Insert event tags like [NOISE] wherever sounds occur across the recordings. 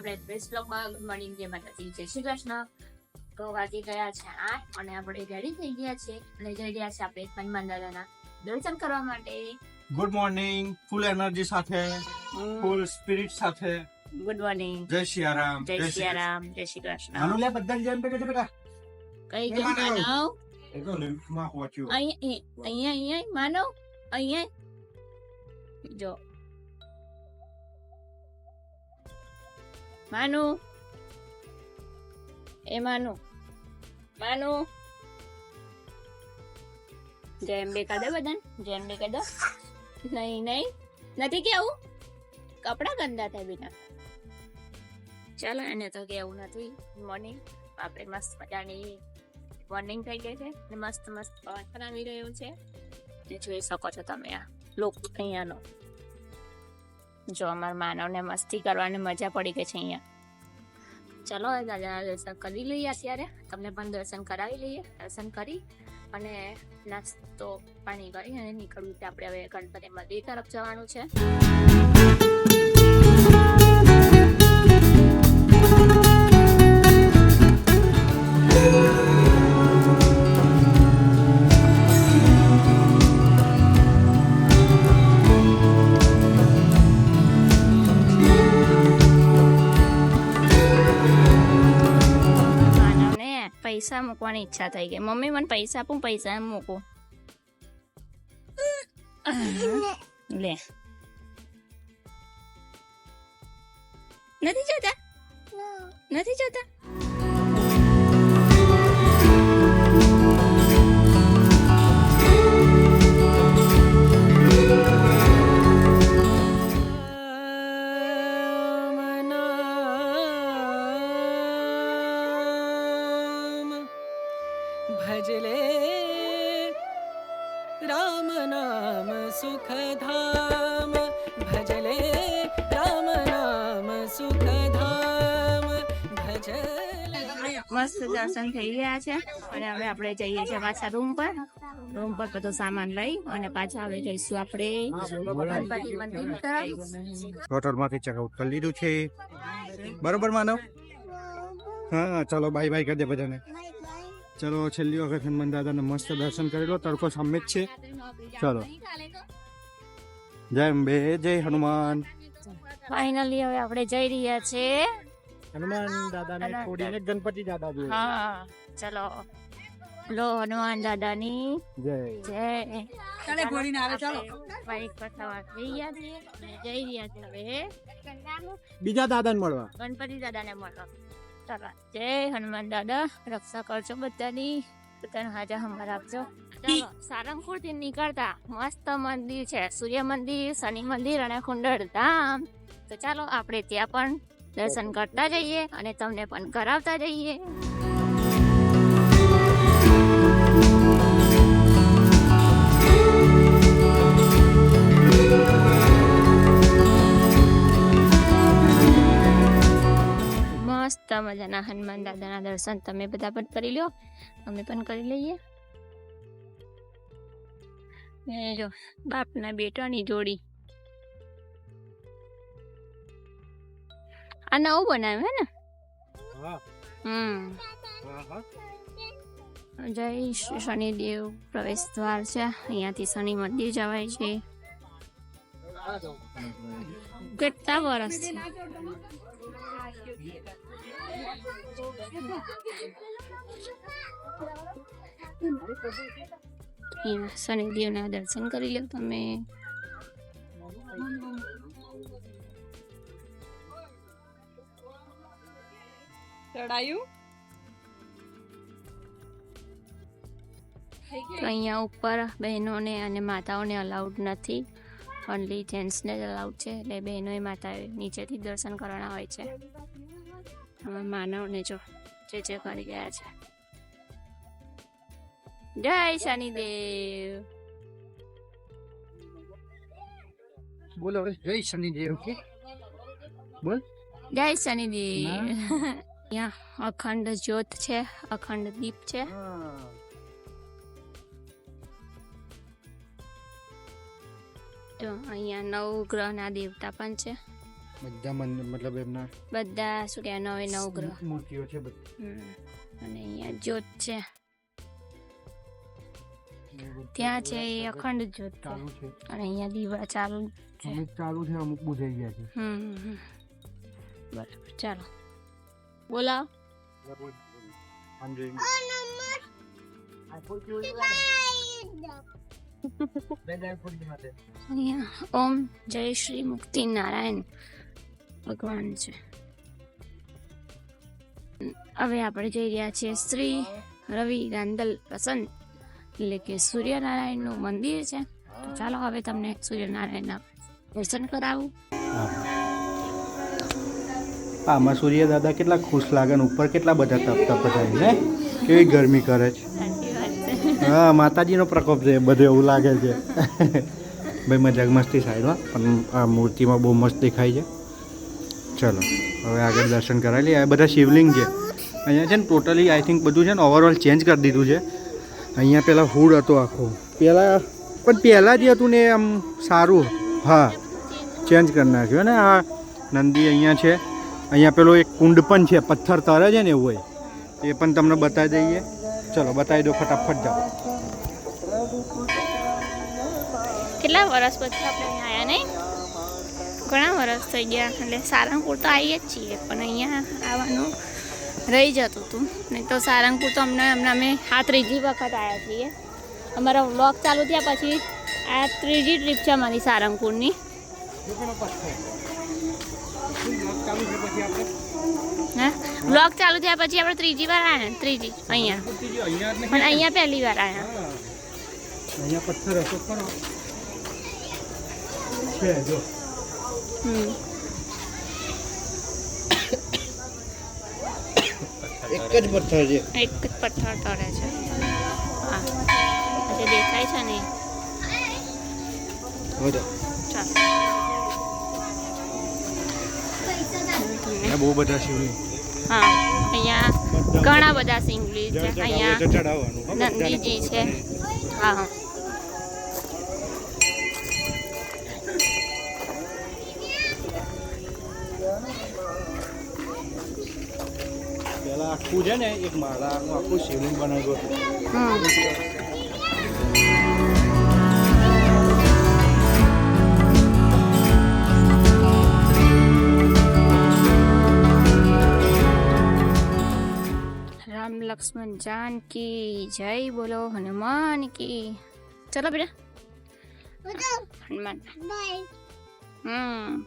આપણે ડ્રેસ બ્લોગમાં good morning જય માતાજી જય શ્રી કૃષ્ણ. તો વાગી ગયા છે આઠ અને આપણે રેડી થઈ ગયા છે. અને જઈ રહ્યા છે આપણે હનુમાન દાદાના દર્શન કરવા માટે. ગુડ મોર્નિંગ ફૂલ એનર્જી સાથે ફૂલ સ્પિરિટ સાથે. ગુડ મોર્નિંગ જય સિયારામ જય સિયારામ જય શ્રી કૃષ્ણ. અનુલે બધા જેમ કે બેટા. કઈ એ માનવ. એ તો લિફ્ટમાં પહોંચ્યું અહીંયા અહીંયા અહીંયા માનવ અહીંયા. જો. માનુ એ માનુ માનુ જેમ બે કાદે બદન જેમ બે કાદો નહીં નહીં. નથી કેવું? કપડા ગંદા થાય બીના ચાલો, એને તો કેવું નથી. મોર્નિંગ આપણે મસ્ત મજાની મોર્નિંગ થઈ ગઈ છે. ને મસ્ત મસ્ત પવન પણ આવી રહ્યો છે. જોઈ શકો છો તમે આ લોક અહીંયાનો. જો અમારા માનવને મસ્તી કરવાની મજા પડી ગઈ છે અહીંયા. ચલો દાદાના દર્શન કરી લઈએ અત્યારે. તમને પણ દર્શન કરાવી લઈએ, દર્શન કરી અને નાસ્તો પાણી કરી અને નીકળવું આપણે હવે ગણપતિ મંદિર તરફ જવાનું છે. મૂકવાની ઈચ્છા થઈ ગઈ. મમ્મી મને પૈસા આપું પૈસા એમ મૂકું. લે. નથી જતા? નથી જતા? મસ્ત દર્શન થઈ ગયા છે. અને હવે આપણે જઈએ છીએ પાછા રૂમ પર. રૂમ પર બધો સામાન લઈ અને પાછા હવે જઈશું આપણે ગણપતિ મંદિર તરફ. હોટલમાંથી ચેકઆઉટ કરી લીધું છે. બરોબર માનવ? હા ચલો બાય બાય કરી દે બધાને. ચલો છેલ્લી વખત હનુમાન દાદાને મસ્ત દર્શન કરી લો. તડકો સામે જ છે. ચલો. જય અંબે જય હનુમાન. ફાઇનલી હવે આપણે જઈ રહ્યા છે હનુમાન દાદાને છોડીને ગણપતિ દાદા જોઈએ હા ચલો. લો હનુમાન દાદાની. જય. જય. ચાલે ઘોડીને આવે, ચાલો. બાઈક પર સવાર થઈ ગયા છે જઈ રહ્યા છે હવે બીજા દાદાને મળવા. ગણપતિ દાદાને મળવા. ચાલો જય હનુમાન દાદા. રક્ષા કરજો બધાની. બધાને હાજર હંભાર આપજો. ચાલો સારંગપુરથી નીકળતા મસ્ત મંદિર છે. સૂર્ય મંદિર શનિ મંદિર અને કુંડળ ધામ. તો ચાલો આપણે ત્યાં પણ દર્શન કરતા જઈએ અને તમને પણ કરાવતા જઈએ. મસ્ત મજાના હનુમાન દાદાના દર્શન તમે બધા પણ કરી લો અમે પણ કરી લઈએ. જો બાપના બેટાની જોડી. આ નવું બનાવ્યું હે ને? હમ. જય શનિદેવ. પ્રવેશ દ્વાર છે. અહીંયાથી શનિ મંદિર જવાય છે. કેટલા વર્ષ શનિદેવના દર્શન કરી લો તમે. ચડાયું? તો અહીંયા ઉપર બહેનોને અને માતાઓને અલાઉડ નથી. ઓનલી જેન્ટ્સને જ અલાઉડ છે. એટલે બહેનોએ માતા નીચેથી દર્શન કરવાના હોય છે. હવે માનવને જો જે જે કરી ગયા છે. જય શનિદેવ. બોલો જય શનિદેવ કે? બોલ. જય શનિદેવ. અહીંયા અખંડ જ્યોત છે અખંડ દીપ છે. તો અહીંયા નવ ગ્રહના દેવતા પણ છે. બધા મતલબ એમના બધા શું કે નવે નવ ગ્રહ. મૂર્તિઓ છે બધી અને અહીંયા જ્યોત છે. ત્યાં છે એ અખંડ જ્યોત ચાલુ છે. અને અહીંયા દીવા ચાલુ છે ચાલુ છે અમુક બુઝાઈ ગયા છે. હમ. બરાબર ચાલો. બોલાવો ઓમ જય શ્રી મુક્તિ નારાયણ ભગવાન છે. હવે આપણે જઈ રહ્યા છીએ શ્રી રવિ રાંદલ પ્રસન્ન, એટલે કે સૂર્યનારાયણનું મંદિર છે. ચાલો હવે તમને સૂર્યનારાયણના દર્શન કરાવું. આમાં સૂર્ય દાદા કેટલા ખુશ લાગે ને ઉપર કેટલા બધા તપ તપ થાય ને? કેવી ગરમી કરે છે. હા માતાજીનો પ્રકોપ છે બધે એવું લાગે છે. ભાઈ મજાક મસ્તી સાઈડમાં પણ આ મૂર્તિમાં બહુ મસ્ત દેખાય છે. ચલો હવે આગળ દર્શન કરાવી લઈએ. આ બધા શિવલિંગ છે. અહીંયા છે ને ટોટલી આઈ થિંક બધું છે ને ઓવરઓલ ચેન્જ કરી દીધું છે. અહીંયા પહેલાં હુડ હતો આખો. પહેલાં પણ પહેલાં જે હતું ને આમ સારું. હા ચેન્જ કરી નાખ્યું ને? આ નંદી અહીંયા છે. અહીંયા પેલો એક કુંડ પણ છે, પથ્થર તરે છે ને એવું હોય. એ પણ તમને બતાવી દઈએ. ચલો, બતાવી દો ફટાફટ જાઓ. કેટલા વર્ષ પછી આપણે અહીંયા આવ્યા નહીં? ઘણા વર્ષ થઈ ગયા. એટલે સારંગપુર તો આવીએ જ છીએ, પણ અહીંયા આવવાનું રહી જતું હતું. નહીં તો સારંગપુર તો અમને અમને અમે આ ત્રીજી વખત આવ્યા છીએ. અમારા વ્લોગ ચાલુ થયા પછી આ ત્રીજી ટ્રીપ છે અમારી સારંગપુરની. હા? વ્લોગ ચાલુ થયા પછી આપણે ત્રીજી વાર આવ્યા ને ત્રીજી અહીંયા. પણ અહીંયા પહેલી વાર આવ્યા અહીંયા પથ્થર હતો ખરો. છે જો. એક જ પથ્થર છે. એક જ પથ્થર તળે છે. હા. જે દેખાય છે ને ચાલો. આ બહુ બધા શિવલિંગ હા અહીંયા ઘણા બધા સિંગલી છે. અહીંયા નંદીજી છે. હા હા. પેલા આખું છે ને એક માળા આખું શિવલિંગ બનાવ્યું હતું. લક્ષ્મણ જાનકી જય બોલો હનુમાન કી. ચલો બેટા. હનુમાન. હમ.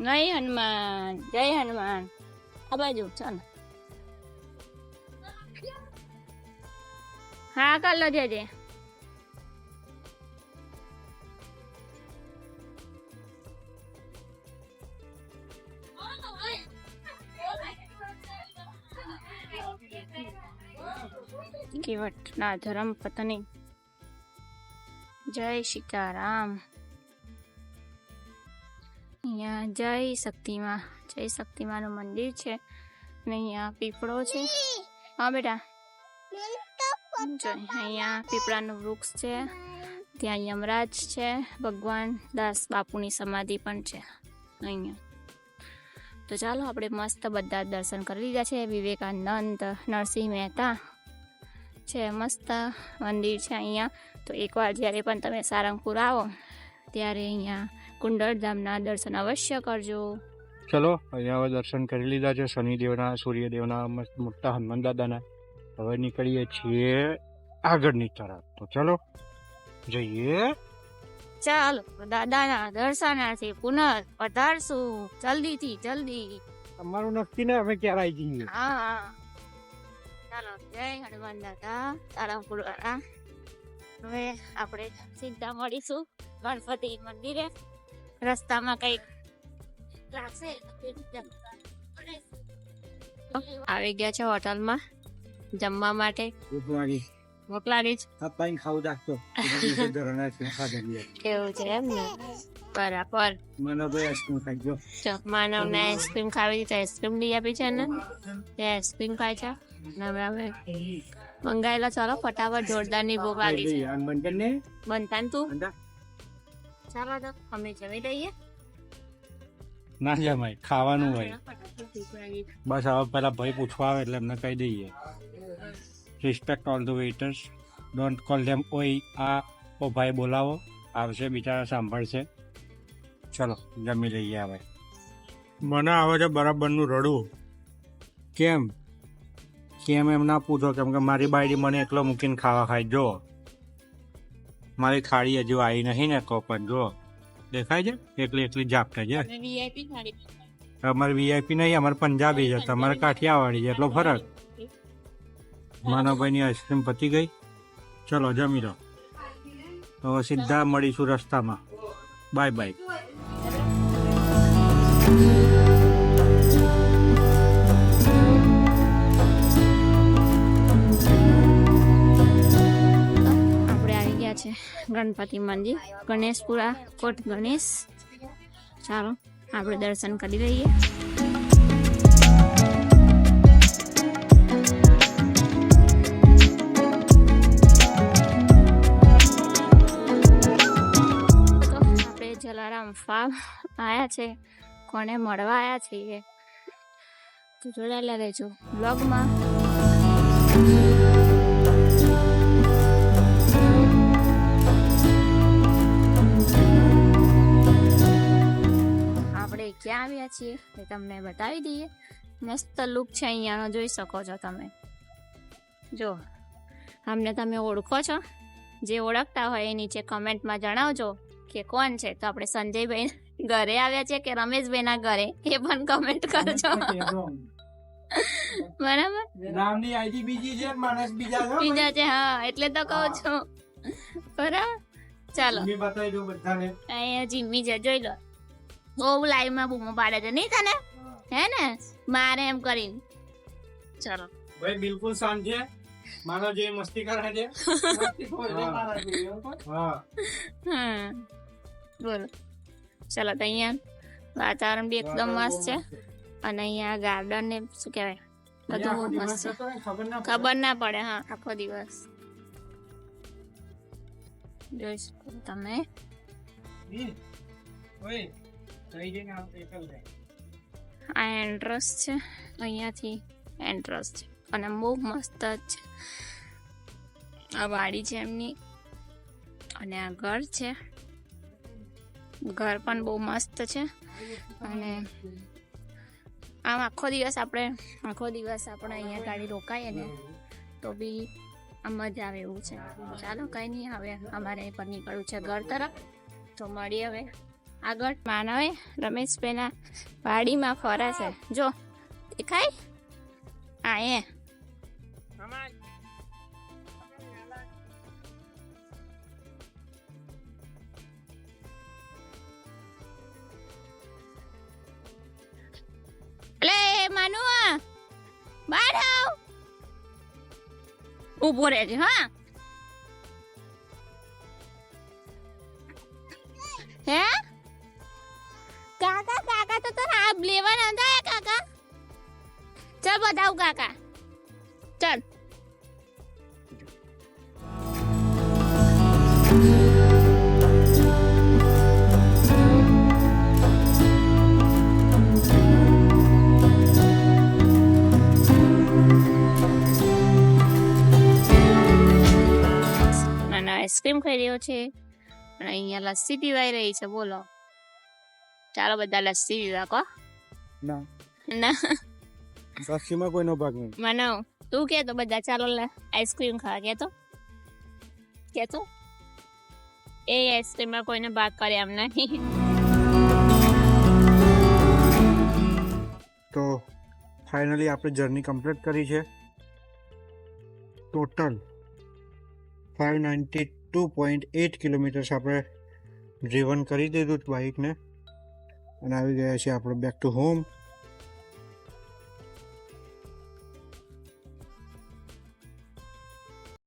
નહીં હનુમાન, જય હનુમાન. આ બાજુ, ચાલ. હા કર લો જજે કેવટના ધરમ પત્ની. જય સીતારામ અહીંયા જય શક્તિમાં. જય શક્તિમાનું મંદિર છે અને અહીંયા પીપળો છે. હા બેટા. અહીંયા પીપળાનું વૃક્ષ છે. ત્યાં યમરાજ છે. ભગવાન દાસ બાપુની સમાધિ પણ છે. અહીંયા. તો ચાલો આપણે મસ્ત બધા દર્શન કરી લીધા છે. વિવેકાનંદ, નરસિંહ મહેતા છે મસ્ત મંદિર છે અહીંયા. તો એકવાર જ્યારે પણ તમે સારંગપુર આવો ત્યારે અહીંયા કુંડળધામના દર્શન અવશ્ય કરજો. ચલો અહીંયા હવે દર્શન કરી લીધા છે શનિદેવના સૂર્યદેવના મસ્ત મોટા હનુમાન દાદાના હવે નીકળીએ છીએ આગળની તરફ. તો ચલો જઈએ. ચાલો દાદાના દર્શનાર્થે પુનઃ પધારશું. જલ્દીથી જલ્દી. તમારું નક્કી ને અમે ક્યારે આવી જઈએ? હા હા. ચાલો હનુમાન દાદા તારા વાળા હવે આપણે સીધા મળીશું ગણપતિ મંદિરે રસ્તામાં કંઈક લાગશે આવી ગયા છે હોટલમાં જમવા માટે રાખતો એવું છે એમ ને બરાબર મને તો આઈસ્ક્રીમ આઈસ્ક્રીમ ખાવી તો આઈસ્ક્રીમ લઈ આપી છે ને આઈસ્ક્રીમ ખાય છે હવે હવે મંગાયેલા ચાલો ફટાફટ જોરદારની ભૂખ લાગી છે. બનતા ને. તું? ચાલો તો અમે જમી લઈએ. ના જમાય ખાવાનું હોય. બસ હવે પેલા ભાઈ પૂછવા આવે એટલે એમને કહી દઈએ. Respect all the waiters don't call them ઓય આ ઓ ભાઈ બોલાવો. આવશે બિચારા સાંભળશે. ચલો જમી લઈએ હવે. મને આવે છે બરાબરનું રડવું. કેમ? કેમ એમ ના પૂછો કેમ કે મારી બાયડી મને એકલો મૂકીને ખાવા ખાય. જો. મારી થાળી હજુ આવી નહીં ને તો પણ જો. દેખાય છે? એકલી એકલી ઝાપટે છે. અમારે વીઆઈપી નહીં અમારે પંજાબી છે. તમારે કાઠિયાવાડી છે. એટલો ફરક. માનવભાઈની આઈસ્ક્રીમ પતી ગઈ. ચલો જમી લો. હવે સીધા મળીશું રસ્તામાં. Bye bye. ગણપતિ મંદિર, ગણેશપુરા, કોટ ગણેશ. ચાલો, આપણે દર્શન કરી લઈએ. આપણે જલારામ ફાર્મ આવ્યા છે. કોને મળવા આવ્યા છીએ? તો જોડાયેલા રહેજો. બ્લોગમાં આવ્યા છીએ એ તમને બતાવી દઈએ. મસ્ત લુક છે અહીંયાનો જોઈ શકો છો તમે. જો અમને તમે ઓળખો છો? જે ઓળખતા હોય એ નીચે કમેન્ટમાં જણાવજો કે કોણ છે. તો આપણે સંજયભાઈ ઘરે આવ્યા છે કે રમેશભાઈના ઘરે? એ પણ કમેન્ટ કરજો. [LAUGHS] બરાબર? નામની આઈડી બીજી છે માણસ બીજા બીજા છે હા એટલે તો કહું છું. બરાબર? ચાલો. બતાવી દો બધાને. અહીંયા જીમ્મી છે જોઈ લો. બહુ લાઈવમાં બૂમો પાડે છે. નહીં તને હે. ને? મારે એમ કરીને. ચલો. ભાઈ બિલકુલ શાંત છે મારો જે મસ્તી કરે છે. હા. બોલો. ચલો તો અહીંયા વાતાવરણ બી એકદમ મસ્ત છે. અને અહીંયા ગાર્ડન ને શું કહેવાય? બધું બહુ મસ્ત છે. ખબર ના પડે. હા આખો દિવસ. જોઈ શકો તમે. આ એન્ટ્રસ છે અહીંયાથી એન્ટ્રસ છે અને બહુ મસ્ત જ છે આ વાડી છે એમની અને આ ઘર છે ઘર પણ બહુ મસ્ત છે અને આમ આખો દિવસ આપણે આખો દિવસ આપણે અહીંયા ગાડી રોકાઈએ ને તો બી આમ મજા આવે એવું છે ચાલો કંઈ નહીં હવે અમારે પર નીકળવું છે ઘર તરફ તો મળીએ હવે આગળ માનવે રમેશભાઈના વાડીમાં ફરાશે જો, દેખાય? આ એ. એટલે માનુ બહાર આવ. ઊભો રહેજે, હા. હે? લેવા ના ગયા કાકા? ચલ બતાવું કાકા. ચલ. આઈસ્ક્રીમ ખાઈ રહ્યો છે. અને અહીંયા લસ્સી પીવાઈ રહી છે, બોલો. ચાલો બધા લસ્સી પીવા કો. ના. ના. સાક્ષીમાં કોઈનો ભાગ નહીં. માનવ તું કે તો બધા ચાલો લે આઈસ્ક્રીમ ખાવા કે તો? કે તો? એ આઈસ્ક્રીમમાં કોઈને ભાગ કરે એમ નહીં. તો ફાઇનલી આપણે જર્ની કમ્પ્લીટ કરી છે. Total five ninety two point eight kilometers આપણે ડ્રીવન કરી દીધું બાઇકને અને આવી ગયા છીએ આપણે બેક ટુ હોમ